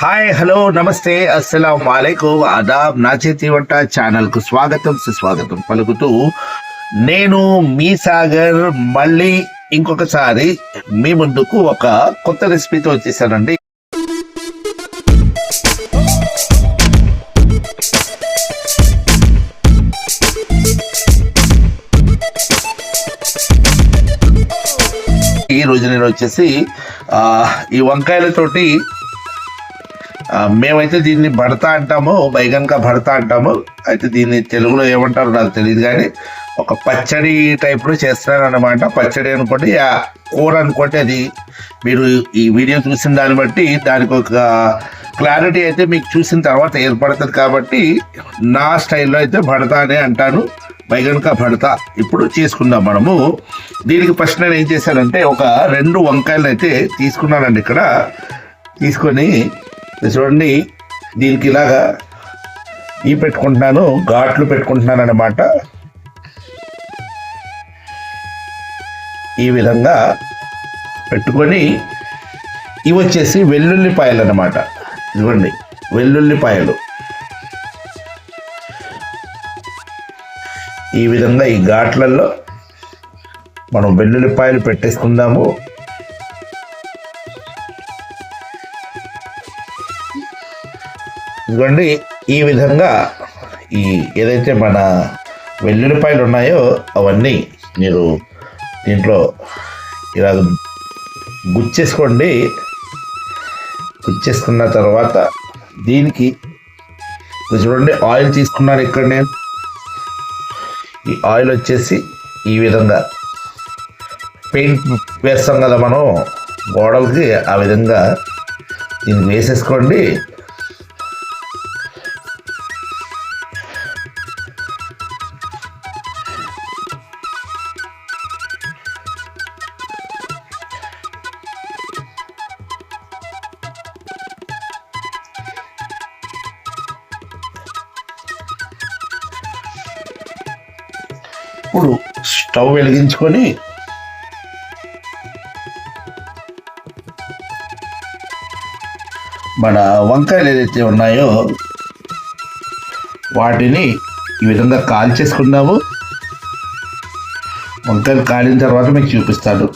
Hi hello నమస్తే అస్సలం వాలేకుమ్ ఆదాబ్ నా చేతి వంట ఛానల్కు స్వాగతం సుస్వాగతం పలుకుతూ నేను మీ సాగర్ మళ్ళీ ఇంకొకసారి మీ ముందుకు ఒక కొత్త రెసిపీతో వచ్చేసానండి. ఈ రోజు నేను వచ్చేసి ఈ వంకాయలతోటి మేమైతే దీన్ని భడత అంటాము బైగన్కా భడత అంటాము. అయితే దీన్ని తెలుగులో ఏమంటారో నాకు తెలియదు కానీ ఒక పచ్చడి టైప్లో చేస్తున్నారు అనమాట పచ్చడి అనుకోండి ఆ కూర అనుకోండి అది మీరు ఈ వీడియో చూసిన దాన్ని బట్టి దానికి ఒక క్లారిటీ అయితే మీకు చూసిన తర్వాత ఏర్పడుతుంది కాబట్టి నా స్టైల్లో అయితే భడత అనే అంటాను బైగన్కా భడత ఇప్పుడు చేసుకుందాం మనము. దీనికి ఫస్ట్ నేను ఏం చేశానంటే ఒక రెండు వంకాయలు అయితే తీసుకున్నానండి ఇక్కడ. తీసుకొని ఇది చూడండి దీనికి ఇలాగా ఈ పెట్టుకుంటున్నాను ఘాట్లు పెట్టుకుంటున్నాను అనమాట ఈ విధంగా పెట్టుకొని ఇవి వచ్చేసి వెల్లుల్లిపాయలు అనమాట ఇదిగోండి వెల్లుల్లిపాయలు. ఈ విధంగా ఈ ఘాట్లలో మనం వెల్లుల్లిపాయలు పెట్టేసుకుందాము. ఇదిగోండి ఈ విధంగా ఈ ఏదైతే మన వెల్లుల్లిపాయలు ఉన్నాయో అవన్నీ మీరు దీంట్లో ఇలా గుచ్చేసుకోండి. గుచ్చేసుకున్న తర్వాత దీనికి చూడండి ఆయిల్ తీసుకున్నాను ఇక్కడ నేను. ఈ ఆయిల్ వచ్చేసి ఈ విధంగా పెయింట్ వేస్తాం కదా మనం గోడలకి ఆ విధంగా దీన్ని వేసేసుకోండి. ఇప్పుడు స్టవ్ వెలిగించుకొని మన వంకాయలు ఏదైతే ఉన్నాయో వాటిని ఈ విధంగా కాల్ చేసుకుందాము వంకాయలు కాలిన తర్వాత మీకు చూపిస్తాను.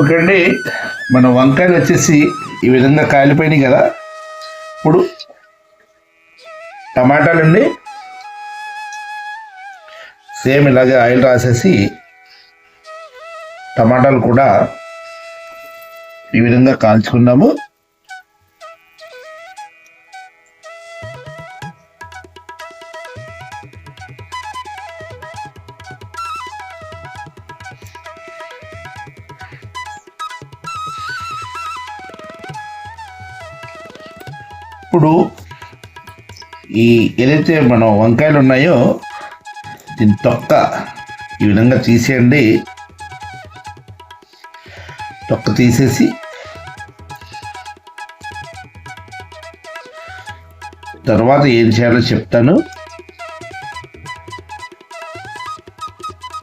ఓకే అండి మన వంకాయలు వచ్చేసి ఈ విధంగా కాలిపోయినాయి కదా. ఇప్పుడు టమాటాలండి. సేమ్ ఇలాగే ఆయిల్ రాసేసి టమాటాలు కూడా ఈ విధంగా కాల్చుకున్నాము ఇప్పుడు ఈ ఏదైతే మనం వంకాయలు ఉన్నాయో దీని తొక్క ఈ విధంగా తీసేయండి. తొక్క తీసేసి తర్వాత ఏం చేయాలో చెప్తాను.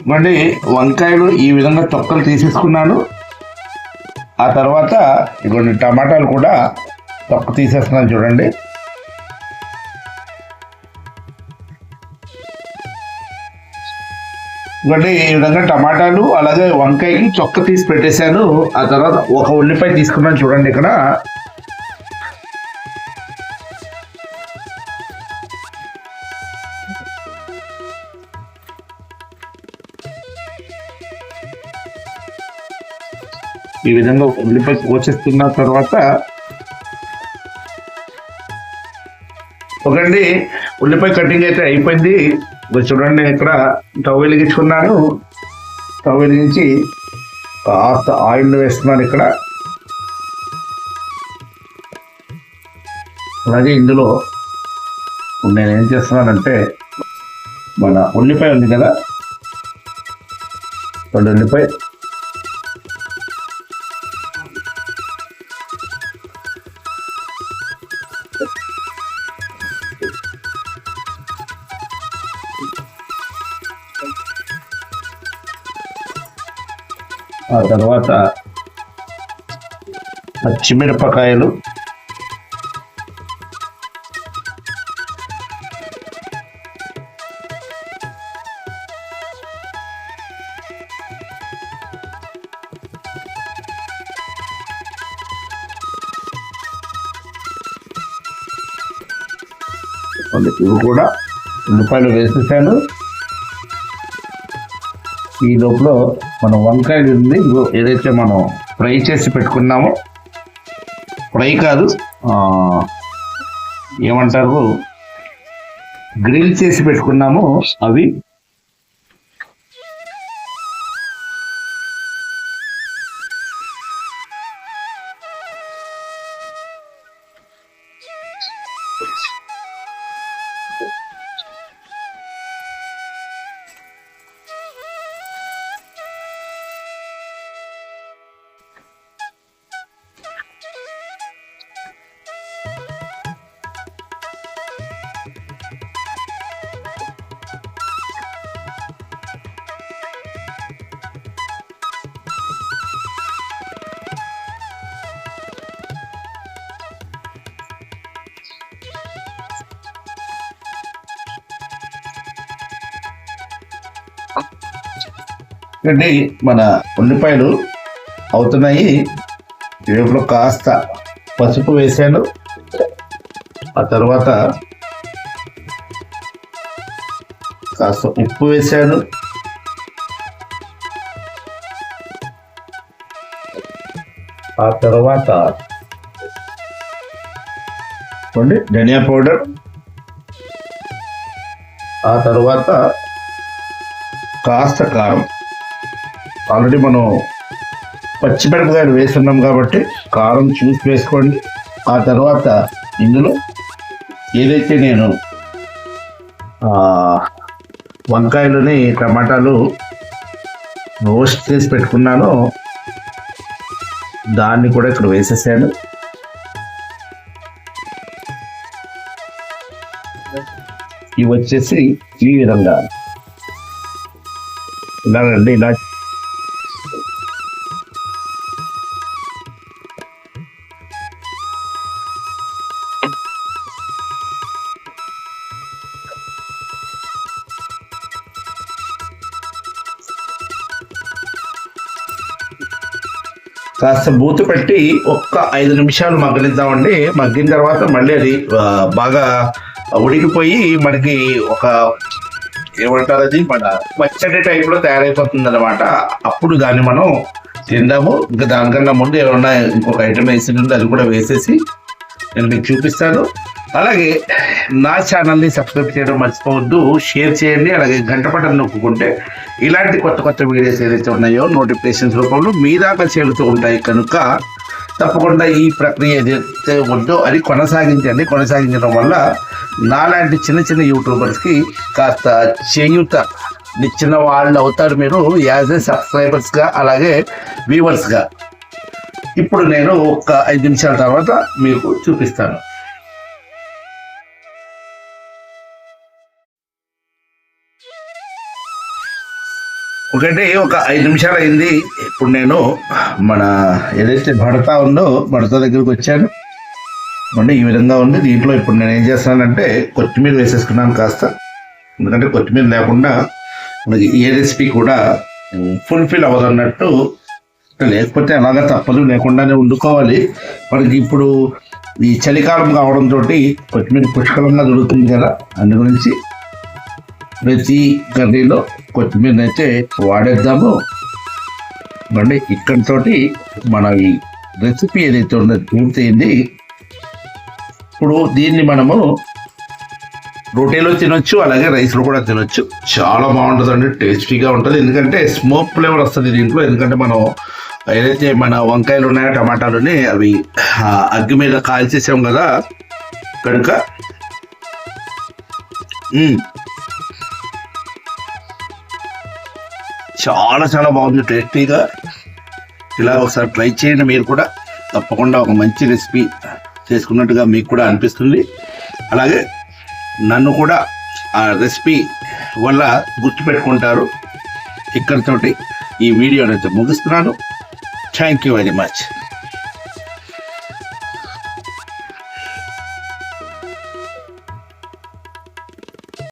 మళ్ళీ వంకాయలు ఈ విధంగా తొక్కలు తీసేసుకున్నాను. ఆ తర్వాత ఇటువంటి టమాటాలు కూడా తప్పు తీసేస్తున్నాను చూడండి. ఇవ్వండి ఈ విధంగా టమాటాలు అలాగే వంకాయకి చొక్క తీసి పెట్టేశాను. ఆ తర్వాత ఒక ఉల్లిపాయ తీసుకున్నాను చూడండి ఇక్కడ. ఈ విధంగా ఉల్లిపాయ కోచేస్తున్న తర్వాత ఒకండి ఉల్లిపాయ కటింగ్ అయితే అయిపోయింది. ఇప్పుడు చూడండి నేను ఇక్కడ టవ్ వెలిగించుకున్నాను. టవ్ వెలిగించి కాస్త ఆయిల్ వేస్తున్నాను ఇక్కడ. అలాగే ఇందులో నేను ఏం చేస్తున్నానంటే మన ఉల్లిపాయ ఉంది కదా? రెండు ఉల్లిపాయ ఆ తర్వాత పచ్చిమిరపకాయలు ఇవి కూడా ఉల్లిపాయలు వేసేసాను. ఈ లోపల మనం వంకాయలు ఉంది. ఏదైతే మనం ఫ్రై చేసి పెట్టుకున్నామో ఫ్రై కాదు ఏమంటారు? గ్రిల్ చేసి పెట్టుకున్నామో అవి అంటే మన ఉల్లిపాయలు అవుతున్నాయి. వేపులో కాస్త పసుపు వేసాను ఆ తర్వాత కాస్త ఉప్పు వేసాను ఆ తర్వాత చూడండి ధనియా పౌడర్. ఆ తర్వాత కాస్త కారం. ఆల్రెడీ మనం పచ్చిమిరపకాయలు వేస్తున్నాం కాబట్టి కారం చూసి వేసుకోండి. ఆ తర్వాత ఇందులో ఏదైతే నేను వంకాయలుని వంకాయలని టమాటాలు రోస్ట్ చేసి పెట్టుకున్నానో దాన్ని కూడా ఇక్కడ వేసేసాను. ఇవి వచ్చేసి ఈ విధంగా. ఇలాగండి ఇలా కాస్త బూత పెట్టి ఒక్క ఐదు నిమిషాలు మగ్గనిద్దామండి. మగ్గిన తర్వాత మళ్ళీ అది బాగా ఉడికిపోయి మనకి ఒక ఏమంటారు అది? మన పచ్చడి టైప్లో తయారైపోతుంది అనమాట అప్పుడు దాన్ని మనం తిందాము. ఇంకా దానికన్నా ముందు ఏమన్నా ఇంకొక ఐటమ్ వేసి ఉంటే అది కూడా వేసేసి నేను మీకు చూపిస్తాను. అలాగే నా ఛానల్ని సబ్స్క్రైబ్ చేయడం మర్చిపోవద్దు షేర్ చేయండి అలాగే గంట పట్టం నొక్కుంటే ఇలాంటి కొత్త కొత్త వీడియోస్ ఏదైతే ఉన్నాయో నోటిఫికేషన్స్ రూపంలో మీ దాకా చేరుతూ ఉంటాయి. కనుక తప్పకుండా ఈ ప్రక్రియ ఏదైతే ఉందో అది కొనసాగించండి. కొనసాగించడం వల్ల నాలాంటి చిన్న చిన్న యూట్యూబర్స్కి కాస్త చేయూత నిచ్చిన వాళ్ళు అవుతారు మీరు యాజ్ ఏ సబ్స్క్రైబర్స్గా అలాగే వ్యూవర్స్గా. ఇప్పుడు నేను ఒక ఐదు నిమిషాల తర్వాత మీకు చూపిస్తాను. ఎందుకంటే ఒక ఐదు నిమిషాలు అయింది. ఇప్పుడు నేను మన ఏదైతే భర్త ఉందో భర్త దగ్గరికి వచ్చాను. అంటే ఈ విధంగా ఉంది. దీంట్లో ఇప్పుడు నేను ఏం చేస్తానంటే కొత్తిమీర వేసేసుకున్నాను కాస్త. ఎందుకంటే కొత్తిమీర లేకుండా మనకి ఏ రెసిపీ కూడా ఫుల్ఫిల్ అవ్వదన్నట్టు. లేకపోతే అలాగా తప్పదు. లేకుండానే వండుకోవాలి. మనకి ఇప్పుడు ఈ చలికాలం కావడంతో కొత్తిమీర పుష్కలంగా దొరుకుతుంది కదా. అందు గురించి ప్రతి కర్రీలో కొత్తిమీర అయితే వాడేద్దాము. అంటే ఇక్కడితోటి మన ఈ రెసిపీ ఏదైతే ఉన్నది పూర్తయింది. ఇప్పుడు దీన్ని మనము రోటీలో తినొచ్చు అలాగే రైస్లో కూడా తినొచ్చు. చాలా బాగుంటుందండి టేస్టీగా ఉంటుంది. ఎందుకంటే స్మోక్ ఫ్లేవర్ వస్తుంది దీంట్లో. ఎందుకంటే మనం ఏదైతే మన వంకాయలు ఉన్నాయో టమాటాలు అవి అగ్గి మీద కాల్చేసాం కదా కనుక చాలా చాలా బాగుంది టేస్టీగా. ఇలా ఒకసారి ట్రై చేయండి మీరు కూడా. తప్పకుండా ఒక మంచి రెసిపీ చేసుకున్నట్టుగా మీకు కూడా అనిపిస్తుంది. అలాగే నన్ను కూడా ఆ రెసిపీ వల్ల గుర్తుపెట్టుకుంటారు ఇక్కడితోటి ఈ వీడియోనైతే ముగిస్తున్నాను. Thank you very much